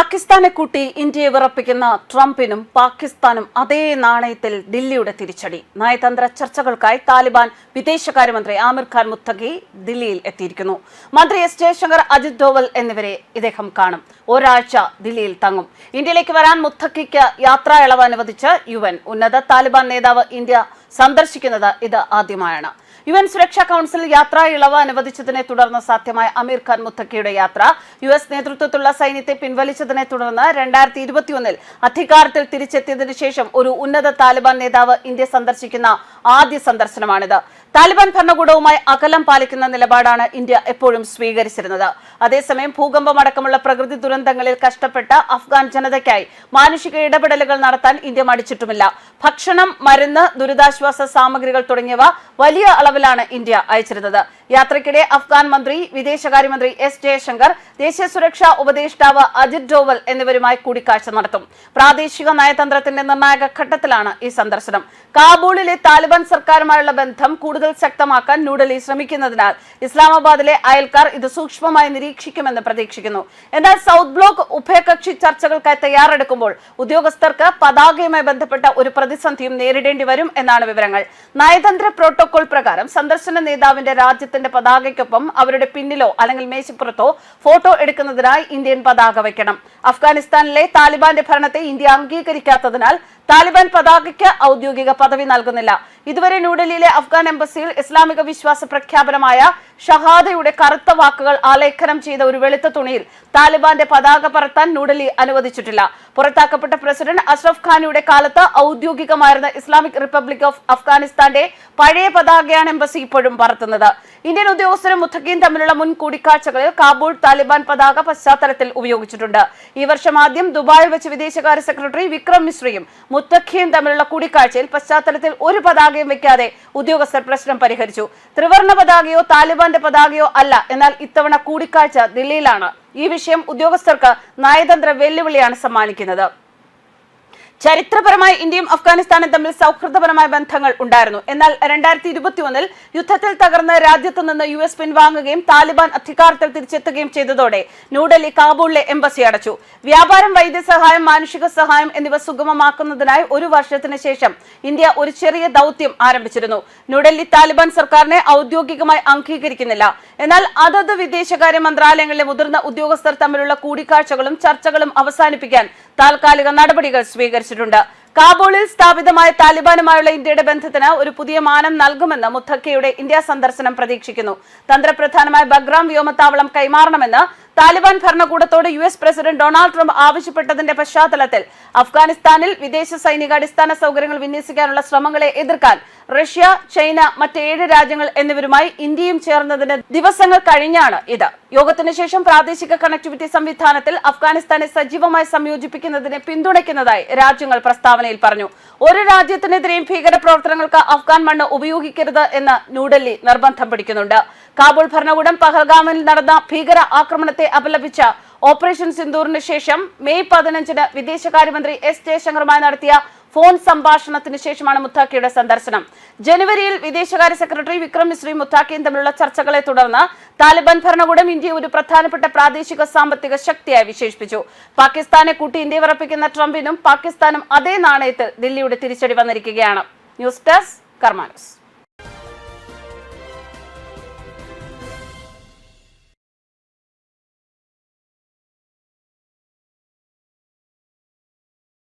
പാകിസ്ഥാനെ കൂട്ടി ഇന്ത്യയെ വിറപ്പിക്കുന്ന ട്രംപിനും പാകിസ്ഥാനും അതേ നാണയത്തിൽ ദില്ലിയുടെ തിരിച്ചടി. നയതന്ത്ര ചർച്ചകൾക്കായി താലിബാൻ വിദേശകാര്യമന്ത്രി ആമിർ ഖാൻ മുത്തഖി ദില്ലിയിൽ എത്തിയിരിക്കുന്നു. മന്ത്രി എസ് ജയശങ്കർ അജിത് ഡോവൽ എന്നിവരെ ഇദ്ദേഹം കാണും. ഒരാഴ്ച ദില്ലിയിൽ തങ്ങും. ഇന്ത്യയിലേക്ക് വരാൻ മുത്തഖിക്ക് യാത്രാ ഇളവ് അനുവദിച്ച് യു എൻ. ഉന്നത താലിബാൻ നേതാവ് ഇന്ത്യ സന്ദർശിക്കുന്നത് ഇത് ആദ്യമായാണ്. യു എൻ സുരക്ഷാ കൌൺസിൽ യാത്രാ ഇളവ് അനുവദിച്ചതിനെ തുടർന്ന് സാധ്യമായ അമീർ ഖാൻ മുത്തക്കിയുടെ യാത്ര യു എസ് നേതൃത്വത്തിലുള്ള സൈന്യത്തെ പിൻവലിച്ചതിനെ തുടർന്ന് രണ്ടായിരത്തി ഇരുപത്തിയൊന്നിൽ അധികാരത്തിൽ തിരിച്ചെത്തിയതിനു ശേഷം ഒരു ഉന്നത താലിബാൻ നേതാവ് ഇന്ത്യ സന്ദർശിക്കുന്ന ആദ്യ സന്ദർശനമാണിത്. താലിബാൻ ഭരണകൂടവുമായി അകലം പാലിക്കുന്ന നിലപാടാണ് ഇന്ത്യ എപ്പോഴും സ്വീകരിച്ചിരുന്നത്. അതേസമയം ഭൂകമ്പം അടക്കമുള്ള പ്രകൃതി ദുരന്തങ്ങളിൽ കഷ്ടപ്പെട്ട അഫ്ഗാൻ ജനതയ്ക്കായി മാനുഷിക ഇടപെടലുകൾ നടത്താൻ ഇന്ത്യ മടിച്ചിട്ടുമില്ല. ഭക്ഷണം മരുന്ന് ദുരിതാശ്വാസ സാമഗ്രികൾ തുടങ്ങിയവ വലിയ അളവിലാണ് ഇന്ത്യ അയച്ചിരുന്നത്. യാത്രയ്ക്കിടെ അഫ്ഗാൻ മന്ത്രി വിദേശകാര്യമന്ത്രി എസ് ജയശങ്കർ ദേശീയ സുരക്ഷാ ഉപദേഷ്ടാവ് അജിത് ഡോവൽ എന്നിവരുമായി കൂടിക്കാഴ്ച നടത്തും. പ്രാദേശിക നയതന്ത്രത്തിന്റെ നിർണായക ഘട്ടത്തിലാണ് ഈ സന്ദർശനം. കാബൂളിലെ താലിബാൻ സർക്കാരുമായുള്ള ബന്ധം കൂടുതൽ ശക്തമാക്കാൻ ന്യൂഡൽഹി ശ്രമിക്കുന്നതിനാൽ ഇസ്ലാമാബാദിലെ അയൽക്കാർ ഇത് സൂക്ഷ്മമായി നിരീക്ഷിക്കുമെന്ന് പ്രതീക്ഷിക്കുന്നു. എന്നാൽ സൗത്ത് ബ്ലോക്ക് ഉഭയകക്ഷി ചർച്ചകൾക്കായി തയ്യാറെടുക്കുമ്പോൾ ഉദ്യോഗസ്ഥർക്ക് പതാകയുമായി ബന്ധപ്പെട്ട ഒരു പ്രതിസന്ധിയും നേരിടേണ്ടി വരും എന്നാണ് വിവരങ്ങൾ. നയതന്ത്ര പ്രോട്ടോകോൾ പ്രകാരം സന്ദർശന നേതാവിന്റെ രാജ്യത്തിന്റെ പതാകയ്ക്കൊപ്പം അവരുടെ പിന്നിലോ അല്ലെങ്കിൽ മേശപ്പുറത്തോ ഫോട്ടോ എടുക്കുന്നതിനായി ഇന്ത്യൻ പതാക വയ്ക്കണം. അഫ്ഗാനിസ്ഥാനിലെ താലിബാന്റെ ഭരണത്തെ ഇന്ത്യ അംഗീകരിക്കാത്തതിനാൽ താലിബാൻ പതാകയ്ക്ക് ഔദ്യോഗിക പദവി നൽകുന്നില്ല. ഇതുവരെ ന്യൂഡൽഹിയിലെ അഫ്ഗാൻ എംബസിയിൽ ഇസ്ലാമിക വിശ്വാസ പ്രഖ്യാപനമായ ഷഹാദയുടെ കറുത്ത വാക്കുകൾ ആലേഖനം ചെയ്ത ഒരു വെളുത്ത തുണിയിൽ താലിബാന്റെ പതാക പറത്താൻ ന്യൂഡൽഹി അനുവദിച്ചിട്ടില്ല. പുറത്താക്കപ്പെട്ട പ്രസിഡന്റ് അഷ്റഫ് ഖാനിയുടെ കാലത്ത് ഔദ്യോഗികമായിരുന്ന ഇസ്ലാമിക് റിപ്പബ്ലിക് ഓഫ് അഫ്ഗാനിസ്ഥാന്റെ പഴയ പതാകയാണ് എംബസി ഇപ്പോഴും പറത്തുന്നത്. ഇന്ത്യൻ ഉദ്യോഗസ്ഥരും മുത്തഖീൻ തമ്മിലുള്ള മുൻ കൂടിക്കാഴ്ചകളിൽ കാബൂൾ താലിബാൻ പതാക പശ്ചാത്തലത്തിൽ ഉപയോഗിച്ചിട്ടുണ്ട്. ഈ വർഷം ആദ്യം ദുബായിൽ വെച്ച് വിദേശകാര്യ സെക്രട്ടറി വിക്രം മിശ്രയും മുത്തഖീൻ തമ്മിലുള്ള കൂടിക്കാഴ്ചയിൽ പശ്ചാത്തലത്തിൽ ഒരു പതാകയും വെക്കാതെ ഉദ്യോഗസ്ഥർ പ്രശ്നം പരിഹരിച്ചു. ത്രിവർണ പതാകയോ താലിബാന്റെ പതാകയോ അല്ല. എന്നാൽ ഇത്തവണ കൂടിക്കാഴ്ച ദില്ലിയിലാണ്. ഈ വിഷയം ഉദ്യോഗസ്ഥർക്ക് നയതന്ത്ര വെല്ലുവിളിയാണ് സമ്മാനിക്കുന്നത്. ചരിത്രപരമായി ഇന്ത്യയും അഫ്ഗാനിസ്ഥാനും തമ്മിൽ സൗഹൃദപരമായ ബന്ധങ്ങൾ ഉണ്ടായിരുന്നു. എന്നാൽ രണ്ടായിരത്തി ഇരുപത്തിയൊന്നിൽ യുദ്ധത്തിൽ തകർന്ന് രാജ്യത്തു നിന്ന് യു എസ് പിൻവാങ്ങുകയും താലിബാൻ അധികാരത്തിൽ തിരിച്ചെത്തുകയും ചെയ്തതോടെ ന്യൂഡൽഹി കാബൂളിലെ എംബസി അടച്ചു. വ്യാപാരം വൈദ്യസഹായം മാനുഷിക സഹായം എന്നിവ സുഗമമാക്കുന്നതിനായി ഒരു വർഷത്തിന് ശേഷം ഇന്ത്യ ഒരു ചെറിയ ദൗത്യം ആരംഭിച്ചിരുന്നു. ന്യൂഡൽഹി താലിബാൻ സർക്കാരിനെ ഔദ്യോഗികമായി അംഗീകരിക്കുന്നില്ല. എന്നാൽ അതത് വിദേശകാര്യ മന്ത്രാലയങ്ങളിലെ മുതിർന്ന ഉദ്യോഗസ്ഥർ തമ്മിലുള്ള കൂടിക്കാഴ്ചകളും ചർച്ചകളും അവസാനിപ്പിക്കാൻ താൽക്കാലിക നടപടികൾ സ്വീകരിച്ചിട്ടുണ്ട് കാബൂളിൽ സ്ഥാപിതമായ താലിബാനുമായുള്ള ഇന്ത്യയുടെ ബന്ധത്തിന് ഒരു പുതിയ മാനം നൽകുമെന്ന് മുത്തക്കയുടെ ഇന്ത്യ സന്ദർശനം പ്രതീക്ഷിക്കുന്നു. തന്ത്രപ്രധാനമായ ബഗ്രാം വ്യോമത്താവളം കൈമാറണമെന്ന് Taliban ഭരണകൂടത്തോട് U S president Donald Trump ആവശ്യപ്പെട്ടതിന്റെ പശ്ചാത്തലത്തിൽ അഫ്ഗാനിസ്ഥാനിൽ വിദേശ സൈനിക അടിസ്ഥാന സൗകര്യങ്ങൾ വിന്യസിക്കാനുള്ള ശ്രമങ്ങളെ എതിർക്കാൻ റഷ്യ ചൈന മറ്റ് ഏഴ് രാജ്യങ്ങൾ എന്നിവരുമായി ഇന്ത്യയും ചേർന്നതിന് ദിവസങ്ങൾ കഴിഞ്ഞാണ് ഇത്. യോഗത്തിനുശേഷം പ്രാദേശിക കണക്ടിവിറ്റി സംവിധാനത്തിൽ അഫ്ഗാനിസ്ഥാനെ സജീവമായി സംയോജിപ്പിക്കുന്നതിനെ പിന്തുണയ്ക്കുന്നതായി രാജ്യങ്ങൾ പ്രസ്താവനയിൽ പറഞ്ഞു. ഒരു രാജ്യത്തിനെതിരെയും ഭീകര പ്രവർത്തനങ്ങൾക്ക് അഫ്ഗാൻ മണ്ണ് ഉപയോഗിക്കരുത് എന്ന് ന്യൂഡൽഹി നിർബന്ധം പിടിക്കുന്നുണ്ട്. കാബൂൾ ഭരണകൂടം പഹൽഗാമിൽ നടന്ന ഭീകര ആക്രമണത്തെ അപലപിച്ച ഓപ്പറേഷൻ സിന്ദൂറിന് ശേഷം മെയ് പതിനഞ്ചിന് വിദേശകാര്യമന്ത്രി എസ് ജയശങ്കറുമായി നടത്തിയ ഫോൺ സംഭാഷണത്തിന് ശേഷമാണ് മുത്താക്കിയുടെ സന്ദർശനം. ജനുവരിയിൽ വിദേശകാര്യ സെക്രട്ടറി വിക്രം മിശ്രയും മുത്താക്കിയും തമ്മിലുള്ള ചർച്ചകളെ തുടർന്ന് താലിബാൻ ഭരണകൂടം ഇന്ത്യയെ ഒരു പ്രധാനപ്പെട്ട പ്രാദേശിക സാമ്പത്തിക ശക്തിയായി വിശേഷിപ്പിച്ചു. പാകിസ്ഥാനെ കൂട്ടി ഇന്ത്യ വിറപ്പിക്കുന്ന ട്രംപിനും പാകിസ്ഥാനും അതേ നാണയത്തിൽ ദില്ലിയുടെ തിരിച്ചടി വന്നിരിക്കുകയാണ്. News desk കർമാനസ്.